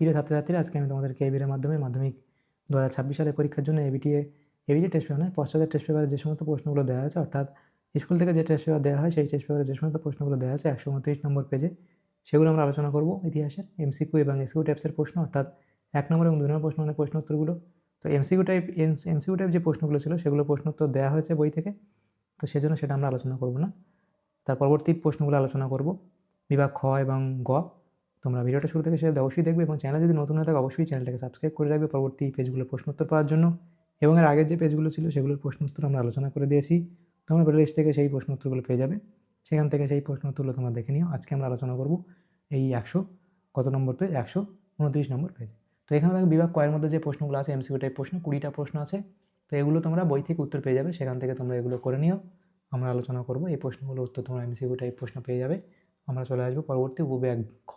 প্রিয় ছাত্রছাত্রীরা, আজকে আমি তোমাদেরকে এবির মাধ্যমে মাধ্যমিক দু হাজার ছাব্বিশ সালের পরীক্ষার জন্য এবিটিএ এবিটি টেস্ট পেপার নয় পশ্চাতের টেস্ট পেপারে যে সমস্ত প্রশ্নগুলো দেওয়া আছে, অর্থাৎ স্কুল থেকে যে টেস্ট পেপার দেওয়া হয়, সেই টেস্ট পেপারে যে সমস্ত প্রশ্নগুলো দেওয়া আছে, একশো উনত্রিশ নম্বর পেজে সেগুলো আমরা আলোচনা করব ইতিহাসের এমসিকিউ এবং এসকিউ টাইপসের প্রশ্ন, অর্থাৎ এক নম্বর এবং দুই নম্বর প্রশ্ন মানে প্রশ্ন উত্তরগুলো তো এমসিকিউ টাইপ এমসিকিউ টাইপ যে প্রশ্নগুলো ছিল, সেগুলো প্রশ্ন উত্তর দেওয়া হয়েছে বই থেকে, তো সেজন্য সেটা আমরা আলোচনা করব না। তার পরবর্তী প্রশ্নগুলো আলোচনা করব, বিভাগ খ এবং গ। তোমরা ভিডিওটা শুরু থেকে শেষ অবশ্যই দেখবে এবং চ্যানেল যদি নতুন হয়ে থাকে, অবশ্যই চ্যানেলটাকে সাবস্ক্রাইব করে রাখবে। পরবর্তী পেজগুলো প্রশ্ন উত্তর পাওয়ার জন্য। এবং এর আগের যে পেজগুলো ছিল, সেগুলোর প্রশ্ন উত্তর আমরা আলোচনা করে দিয়েছি। তোমরা প্লেলিস্ট থেকে সেই প্রশ্ন উত্তরগুলো পেয়ে যাবে। সেখান থেকে সেই প্রশ্ন উত্তরগুলো তোমরা দেখে নিও। আজকে আমরা আলোচনা করব এই একশো, কত নম্বর পেজ একশো উনত্রিশ নম্বর পেজ তো এখানে দেখো বিভাগ কয়ের মধ্যে যে প্রশ্নগুলো আছে এমসিকিউ টাইপ প্রশ্ন, কুড়িটা প্রশ্ন আছে। তো এগুলো তোমরা বই থেকে উত্তর পেয়ে যাবে। সেখান থেকে তোমরা এগুলো করে নিও। আমরা আলোচনা করব। এই প্রশ্নগুলোর উত্তর তোমরা এমসিকিউ টাইপ প্রশ্ন পেয়ে যাবে। আমরা চলে আসব পরবর্তী উপবিভাগ খ।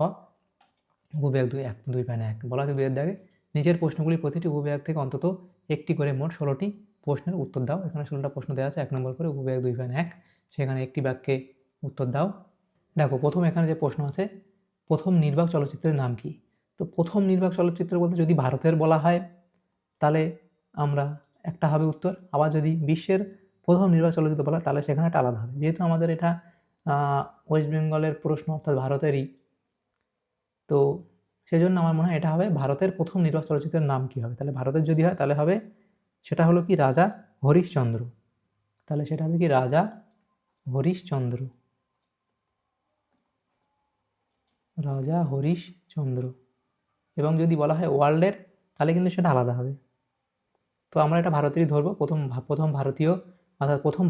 উপবিভাগ দুই, এক, দুই প্যান এক। বলা আছে দুইয়ের দাগে নিচের প্রশ্নগুলি প্রতিটি উপবিভাগ থেকে অন্তত একটি করে মোট ষোলোটি প্রশ্নের উত্তর দাও। এখানে ষোলোটা প্রশ্ন দেওয়া আছে, এক নম্বর করে উপবিভাগ দুই প্যান এক। সেখানে একটি বাক্যে উত্তর দাও। দেখো, প্রথম এখানে যে প্রশ্ন আছে, প্রথম নির্বাক চলচ্চিত্রের নাম কি? তো প্রথম নির্বাক চলচ্চিত্র বলতে যদি ভারতের বলা হয়, তাহলে আমরা একটা হবে উত্তর। আবার যদি বিশ্বের প্রথম নির্বাক চলচ্চিত্র বলা তাহলে সেখানে একটা আলাদা হবে। যেহেতু আমাদের এটা ওয়েস্ট বেঙ্গলের প্রশ্ন, অর্থাৎ ভারতেরই, তো সেজন্য আমার মনে হয় এটা হবে ভারতের প্রথম নির্বাক চলচ্চিত্রের নাম কী হবে? তাহলে ভারতের যদি হয়, তাহলে হবে সেটা হলো কি রাজা হরিশচন্দ্র। তাহলে সেটা হবে কি রাজা হরিশচন্দ্র। রাজা হরিশচন্দ্র। এবং যদি বলা হয় ওয়ার্ল্ডের, তাহলে কিন্তু সেটা আলাদা হবে। তো আমরা এটা ভারতেরই ধরবো। প্রথম প্রথম ভারতীয় অর্থাৎ প্রথম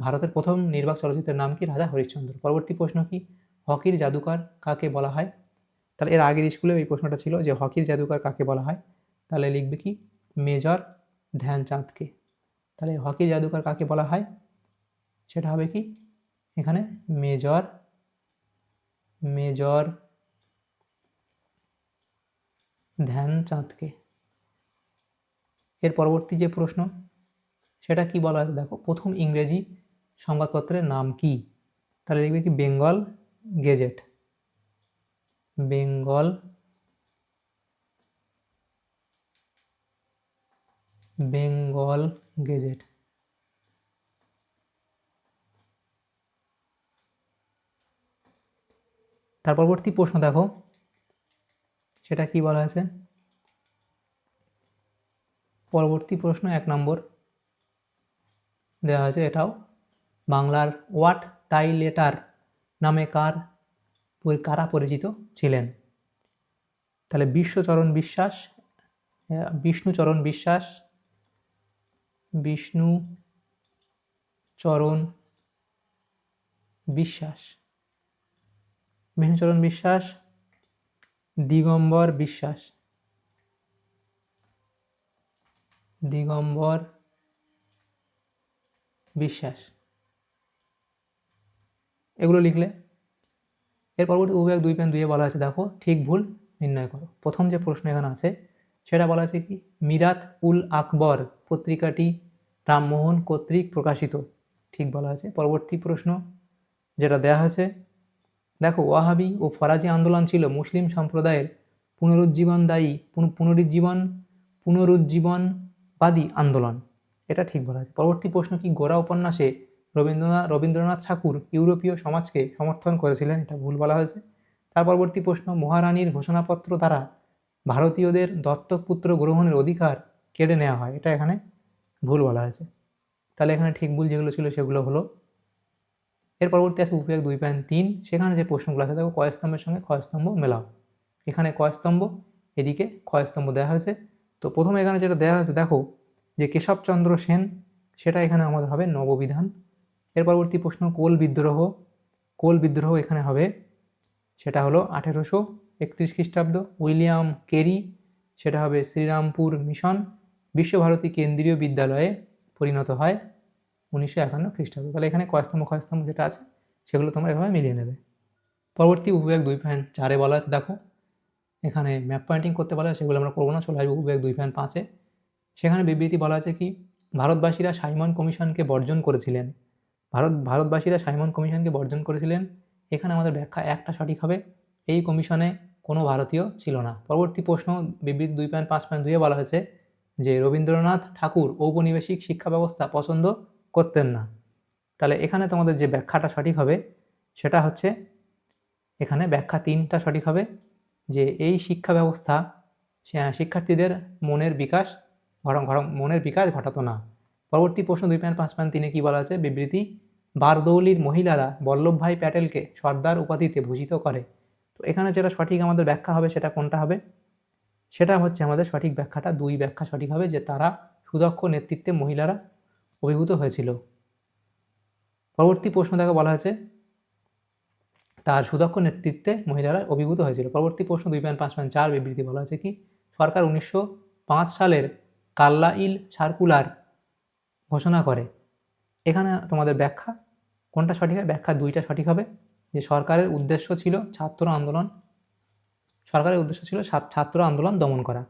ভারতের প্রথম নির্বাক চলচ্চিত্রের নাম কি? রাজা হরিশচন্দ্র। পরবর্তী প্রশ্ন কি? হকির জাদুকর কাকে বলা হয়? তাহলে এর আগের স্কুলে এই প্রশ্নটা ছিল যে হকির জাদুকর কাকে বলা হয়? তাহলে লিখবে কি? মেজর ধ্যানচাঁদকে। তাহলে হকির জাদুকর কাকে বলা হয়? সেটা হবে কি? এখানে মেজর মেজর ধ্যানচাঁদকে। এর পরবর্তী যে প্রশ্ন, সেটা কি বলা আছে দেখো, প্রথম ইংরেজি সংবাদপত্রের নাম কি? তাহলে লিখবে কি? Bengal Gazette. Bengal Bengal Gazette. তার পরবর্তী প্রশ্ন দেখো, সেটা কি বলা আছে পরবর্তী প্রশ্ন এক নম্বর দেওয়া হয়েছে, এটাও বাংলার ওয়াট টাইলেটার নামে কার কারা পরিচিত? ছিলেন। তাহলে বিশ্বচরণ বিশ্বাস বিষ্ণুচরণ বিশ্বাস, বিষ্ণু চরণ বিশ্বাস। বিষ্ণুচরণ বিশ্বাস, দিগম্বর বিশ্বাস। দিগম্বর বিশ্বাস। এগুলো লিখলে এর পরবর্তী উভয় দুই পেন দুইয়ে বলা আছে, দেখো, ঠিক ভুল, নির্ণয় করো। প্রথম যে প্রশ্ন এখানে আছে, সেটা বলা আছে কি? মিরাত উল আকবর পত্রিকাটি রামমোহন কর্তৃক প্রকাশিত। ঠিক বলা আছে। পরবর্তী প্রশ্ন, যেটা দেয়া হয়েছে, দেখো, ওয়াহাবি ও ফরাজি আন্দোলন ছিল মুসলিম সম্প্রদায়ের পুনরুজ্জীবনদায়ী পুন- পুনরুজ্জীবন, পুনরুজ্জীবনবাদী আন্দোলন। এটা ঠিক বলা আছে। পরবর্তী প্রশ্ন কি? গোরা উপন্যাসে রবীন্দ্রনাথ রবীন্দ্রনাথ ঠাকুর ইউরোপীয় সমাজকে সমর্থন করেছিলেন, এটা ভুল বলা হয়েছে। তার পরবর্তী প্রশ্ন, মহারানীর ঘোষণাপত্র দ্বারা ভারতীয়দের দত্তক পুত্র গ্রহণের অধিকার কেড়ে নেওয়া হয়, এটা এখানে ভুল বলা হয়েছে। তাহলে এখানে ঠিক ভুল যেগুলো ছিল সেগুলো হলো, এর পরবর্তী আছে উপয়োগ দুই পয়েন্ট তিন, সেখানে যে প্রশ্নগুলো আছে, দেখো কয়স্তম্ভের সঙ্গে ক্ষয়স্তম্ভ মেলাও। এখানে কয়স্তম্ভ এদিকে ক্ষয়স্তম্ভ দেওয়া হয়েছে। তো প্রথমে এখানে যেটা দেওয়া হয়েছে, দেখো যে কেশবচন্দ্র সেন, সেটা এখানে আমাদের হবে নববিধান। এর পরবর্তী প্রশ্ন, কোল বিদ্রোহ। কোল বিদ্রোহ এখানে হবে। সেটা হলো আঠেরোশো একত্রিশ খ্রিস্টাব্দ। উইলিয়াম কেরি, সেটা হবে শ্রীরামপুর মিশন, বিশ্বভারতী কেন্দ্রীয় বিদ্যালয়ে পরিণত হয় উনিশশো একান্ন খ্রিস্টাব্দ। তাহলে এখানে কয়স্তম্ভ ক্ষয়স্তম্ভ যেটা আছে, সেগুলো তোমরা এভাবে মিলিয়ে নেবে। পরবর্তী উপবিভাগ দুই পয়েন্ট চারে বলা আছে। দেখো, এখানে ম্যাপ পয়েন্টিং করতে বলা সেগুলো আমরা করব না। চলে আসব উপবিভাগ দুই পয়েন্ট পাঁচে। সেখানে বিবৃতি বলা আছে কি, ভারতবাসীরা সাইমন কমিশনকে বর্জন করেছিলেন। ভারত, ভারতবাসীরা সাইমন কমিশনকে বর্জন করেছিলেন। এখানে আমাদের ব্যাখ্যা একটা সঠিক হবে। এই কমিশনে কোনো ভারতীয় ছিল না। পরবর্তী প্রশ্ন বিবৃতি দুই পয়েন্ট পাঁচ পয়েন্ট দুইয়ে বলা হয়েছে যে, রবীন্দ্রনাথ ঠাকুর ঔপনিবেশিক শিক্ষা ব্যবস্থা পছন্দ করতেন না। তাহলে এখানে তোমাদের যে ব্যাখ্যাটা সঠিক হবে, সেটা হচ্ছে এখানে ব্যাখ্যা তিনটা সঠিক হবে। যে, এই শিক্ষা ব্যবস্থা শিক্ষার্থীদের মনের বিকাশ মনের বিকাশ ঘটাতো না। পরবর্তী প্রশ্ন দুই পয়েন্ট পাঁচ পয়েন্ট তিনে কী বলা আছে বিবৃতি বারদৌলির মহিলারা বল্লভভাই প্যাটেলকে সর্দার উপাধিতে ভূষিত করে। তো এখানে যেটা সঠিক আমাদের ব্যাখ্যা হবে সেটা কোনটা হবে? সেটা হচ্ছে আমাদের সঠিক ব্যাখ্যাটা, দুই ব্যাখ্যা সঠিক হবে যে তারা সুদক্ষ নেতৃত্বে মহিলারা অভিভূত হয়েছিল। পরবর্তী প্রশ্ন দেখে বলা হয়েছে, তার সুদক্ষ নেতৃত্বে মহিলারা অভিভূত হয়েছিল। পরবর্তী প্রশ্ন দুই পয়েন্ট পাঁচ পয়েন্ট চার বিবৃতি বলা হয়েছে কি? সরকার উনিশশো পাঁচ সালের কাল্লাইল সার্কুলার ঘোষণা করে। এখানে তোমাদের ব্যাখ্যা কোনটা সঠিক হবে? ব্যাখ্যা দুইটা সঠিক হবে। যে সরকারের উদ্দেশ্য ছিল ছাত্র আন্দোলন, সরকারের উদ্দেশ্য ছিল ছাত্র আন্দোলন দমন করা।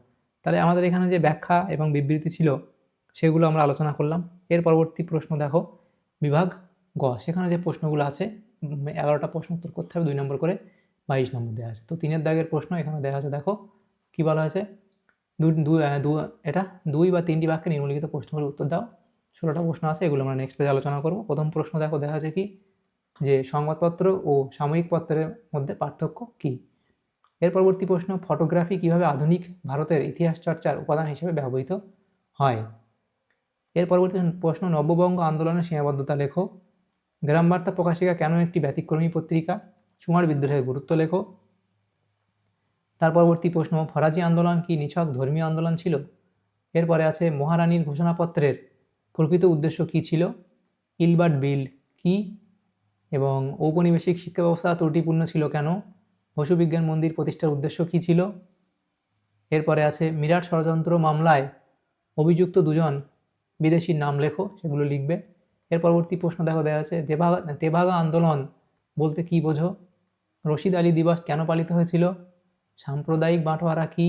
তাহলে আমাদের এখানে যে ব্যাখ্যা এবং বিবৃতি ছিল, সেগুলো আমরা আলোচনা করলাম। এর পরবর্তী প্রশ্ন দেখো, বিভাগ গ। সেখানে যে প্রশ্নগুলো আছে এগারোটা প্রশ্ন উত্তর করতে হবে, দুই নম্বর করে বাইশ নম্বর দেওয়া আছে। তো তিনের দাগের প্রশ্ন এখানে দেওয়া আছে, দেখো, কী বলা হয়েছে? দু, এটা দুই বা তিনটি বাক্যে নিম্নলিখিত প্রশ্নগুলোর উত্তর দাও। ষোলোটা প্রশ্ন আছে, এগুলো আমরা নেক্সট পেজে আলোচনা করব। প্রথম প্রশ্ন দেখো, দেখা আছে কি? যে সংবাদপত্র ও সাময়িক পত্রের মধ্যে পার্থক্য কী? এর পরবর্তী প্রশ্ন, ফটোগ্রাফি কীভাবে আধুনিক ভারতের ইতিহাস চর্চার উপাদান হিসেবে ব্যবহৃত হয়? এর পরবর্তী প্রশ্ন নববঙ্গ আন্দোলনের সীমাবদ্ধতা লেখো। গ্রাম বার্তা প্রকাশিকা কেন একটি ব্যতিক্রমী পত্রিকা? চুমার বিদ্রোহের গুরুত্ব লেখো। তার পরবর্তী প্রশ্ন, ফরাজি আন্দোলন কি নিছক ধর্মীয় আন্দোলন ছিল? এরপরে আছে, মহারানীর ঘোষণাপত্রের প্রকৃত উদ্দেশ্য কী ছিল? ইলবার্ট বিল কি? এবং ঔপনিবেশিক শিক্ষা ব্যবস্থা ত্রুটিপূর্ণ ছিল কেন? পশুবিজ্ঞান মন্দির প্রতিষ্ঠার উদ্দেশ্য কী ছিল? এরপরে আছে, মিরাট ষড়যন্ত্র মামলায় অভিযুক্ত দুজন বিদেশির নাম লেখো, সেগুলো লিখবে। এর পরবর্তী প্রশ্ন দেখো দেওয়া আছে দেভাগা তেভাগা আন্দোলন বলতে কী বোঝো? রশিদ আলী দিবস কেন পালিত হয়েছিল? সাম্প্রদায়িক বাঁটোয়ারা কী?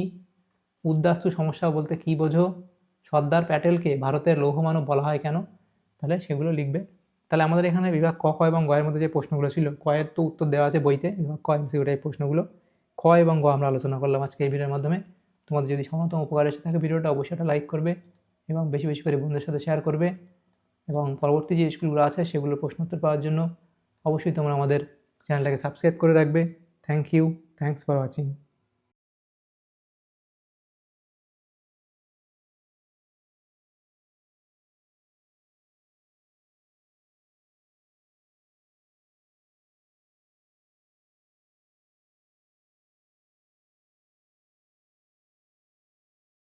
উদ্বাস্তু সমস্যা বলতে কী বোঝো? সর্দার প্যাটেলকে ভারতের লৌহমানব বলা হয় কেন? তাহলে সেগুলো লিখবে। তাহলে আমাদের এখানে বিভাগ ক, খ এবং গয়ের মধ্যে যে প্রশ্নগুলো ছিল কয়ের তো উত্তর দেওয়া আছে বইতে, বিভাগ ক টাইপ প্রশ্নগুলো। খ এবং গ আমরা আলোচনা করলাম আজকে এই ভিডিওর মাধ্যমে। তোমাদের যদি সমতম উপকার এসে থাকে ভিডিওটা, অবশ্যই একটা লাইক করবে এবং বেশি বেশি করে বন্ধুদের সাথে শেয়ার করবে এবং পরবর্তী যে স্কুলগুলো আছে, সেগুলোর প্রশ্ন উত্তর পাওয়ার জন্য অবশ্যই তোমরা আমাদের চ্যানেলটাকে সাবস্ক্রাইব করে রাখবে। Thank you thanks for watching